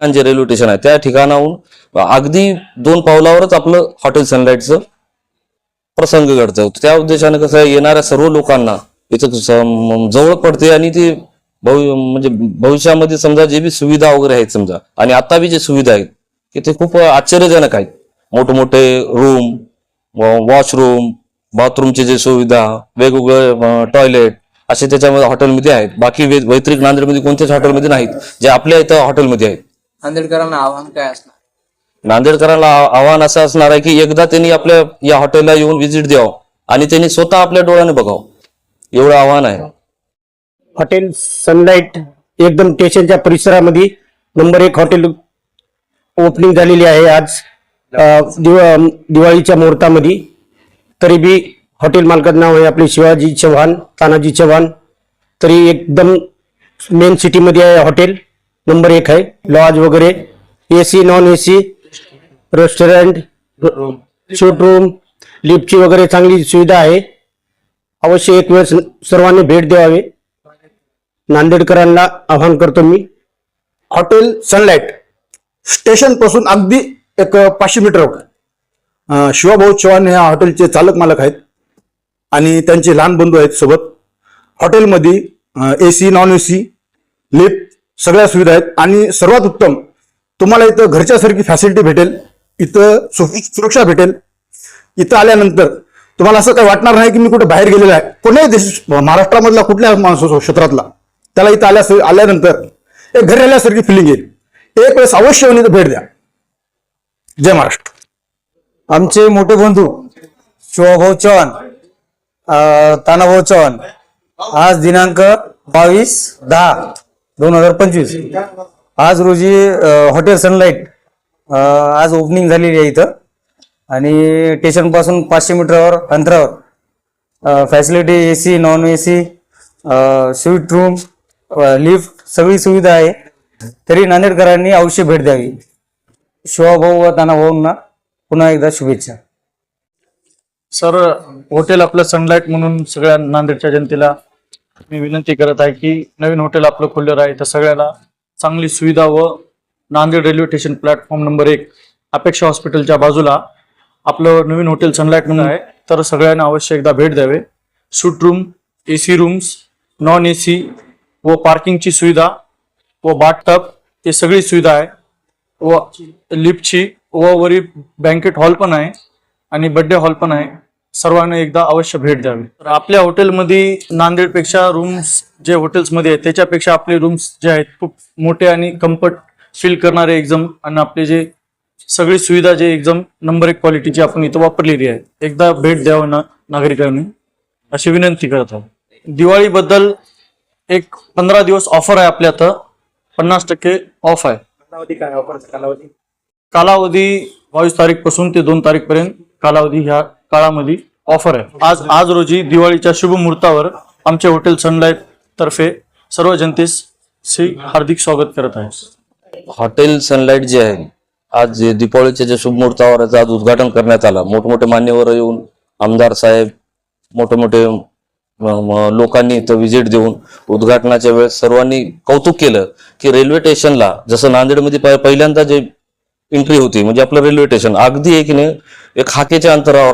ठिकाण जे railway station आहे त्या ठिकाणाहून अगदी दोन पावलावरच आपलं हॉटेल सनलाईटचं प्रसंग घडतं. त्या उद्देशाने कसं आहे येणाऱ्या सर्व लोकांना इथं जवळ पडते आणि ते भवि म्हणजे भविष्यामध्ये समजा जे बी सुविधा वगैरे आहेत समजा आणि आता बी जे सुविधा आहेत की ते खूप आश्चर्यजनक आहेत. मोठमोठे रूम वॉशरूम बाथरूमची जे सुविधा वेगवेगळे टॉयलेट असे त्याच्यामध्ये हॉटेलमध्ये आहेत. बाकी वे- नांदेडमध्ये कोणत्याच हॉटेलमध्ये नाहीत. जे आपल्या इथं हॉटेलमध्ये आहेत. नांदेडकरांना आव्हान काय असणार? नांदेडकरांना आव्हान असं असणार आहे की एकदा त्यांनी आपल्या या हॉटेलला येऊन व्हिजिट द्यावं आणि त्यांनी स्वतः आपल्या डोळ्याने बघावं. एवढं आव्हान आहे. हॉटेल सनलाईट एकदम स्टेशनच्या परिसरामध्ये नंबर एक हॉटेल ओपनिंग झालेली आहे आज दिवा- दिवाळीच्या मुहूर्तामध्ये. तरी बी हॉटेल मालकाचं नाव आहे आपले शिवाजी चव्हाण तानाजी चव्हाण. तरी एकदम मेन सिटीमध्ये आहे हॉटेल. नंबर एक आहे लॉज वगैरे A C non A C restaurant suite room लिफ्टची वगैरे चांगली सुविधा आहे अवश्य एक वेळेस सर्वांनी भेट द्यावे. नांदेडकरांना आवाहन करतो मी. हॉटेल सनलाईट स्टेशनपासून अगदी एक पाचशे मीटरवर शिवाभाऊ चव्हाण हे हॉटेलचे चालक मालक आहेत आणि त्यांचे लहान बंधू आहेत सोबत. हॉटेलमध्ये A C non A C lift सगळ्या सुविधा आहेत. आणि सर्वात उत्तम तुम्हाला इथं घरच्यासारखी फॅसिलिटी भेटेल इथं सु- सुरक्षा भेटेल. इथं आल्यानंतर तुम्हाला असं काही वाटणार नाही की मी कुठे बाहेर गेलेलो आहे. कोणत्याही देश महाराष्ट्रामधला कुठल्या माणूस क्षेत्रातला त्याला इथं आल्या आल्यानंतर एक घरी आल्यासारखी फिलिंग येईल. एक वेळेस अवश्य येऊन इथं भेट द्या. जय महाराष्ट्र. आमचे मोठे बंधू शिवाभाऊ चव्हाण तानाभाऊ चव्हाण आज दिनांक बावीस दहा. दोन हजार पंचवीस. आज रोजी हॉटेल सनलाईट आज ओपनिंग झालेली आहे इथं. आणि स्टेशनपासून पाचशे मीटरवर अंतरावर facility A C non A C suite room lift सगळी सुविधा आहे. तरी नांदेडकरांनी अवश्य भेट द्यावी. शिवाभाऊ व तानाभाऊंना पुन्हा एकदा शुभेच्छा. सर हॉटेल आपलं सनलाईट म्हणून सगळ्या नांदेडच्या जनतेला मी विनंती करत आहे की नवीन हॉटेल आपलं खोललेलं आहे. तर सगळ्याला चांगली सुविधा व Nanded railway station platform number एक अपेक्षा हॉस्पिटलच्या बाजूला आपलं नवीन हॉटेल सनलाईट म्हणून आहे. तर सगळ्यांना अवश्य एकदा भेट द्यावे. Suite room A C rooms non A C व पार्किंगची सुविधा व बाथटब हे सगळी सुविधा आहे. व लिफ्टची व वरी बँकेट हॉल पण आहे. आणि बड्डे हॉल पण आहे. सर्वांना एकदा अवश्य भेट द्यावी. तर आपल्या हॉटेलमध्ये नांदेडपेक्षा रूम्स जे हॉटेल्समध्ये आहेत त्याच्यापेक्षा आपले रूम्स जे आहेत खूप मोठे आणि कम्फर्ट फील करणारे एकदम आणि आपले जे सगळी सुविधा जे एकदम नंबर एक क्वालिटीची आपण इथं वापरलेली आहे एकदा भेट द्यावं ना नागरिकांनी. अशी विनंती करत आहोत. दिवाळीबद्दल एक पंधरा दिवस ऑफर आहे आपल्या इथं पन्नास टक्के ऑफ आहे. कालावधी बावीस तारीखपासून ते दोन तारीख पर्यंत कालावधी ह्या काळामध्ये ऑफर आहे. आज आज रोजी दिवाळीच्या शुभ मुहूर्तावर आमचे हॉटेल सनलाईट तर्फे सर्व जनतेस श्री हार्दिक स्वागत करत आहे. हॉटेल सनलाईट जे आहे आज दिवाळीच्या ज्या शुभ मुहूर्तावर आज उद्घाटन करण्यात आलं मोठमोठे मान्यवर येऊन आमदार साहेब मोठे मोठे लोकांनी इथं व्हिजिट देऊन उद्घाटनाच्या वेळेस सर्वांनी कौतुक केलं की रेल्वे स्टेशनला जसं नांदेडमध्ये पहिल्यांदा जे एंट्री होती म्हणजे आपलं रेल्वे स्टेशन अगदी एक ने एक हाकेच्या अंतरावर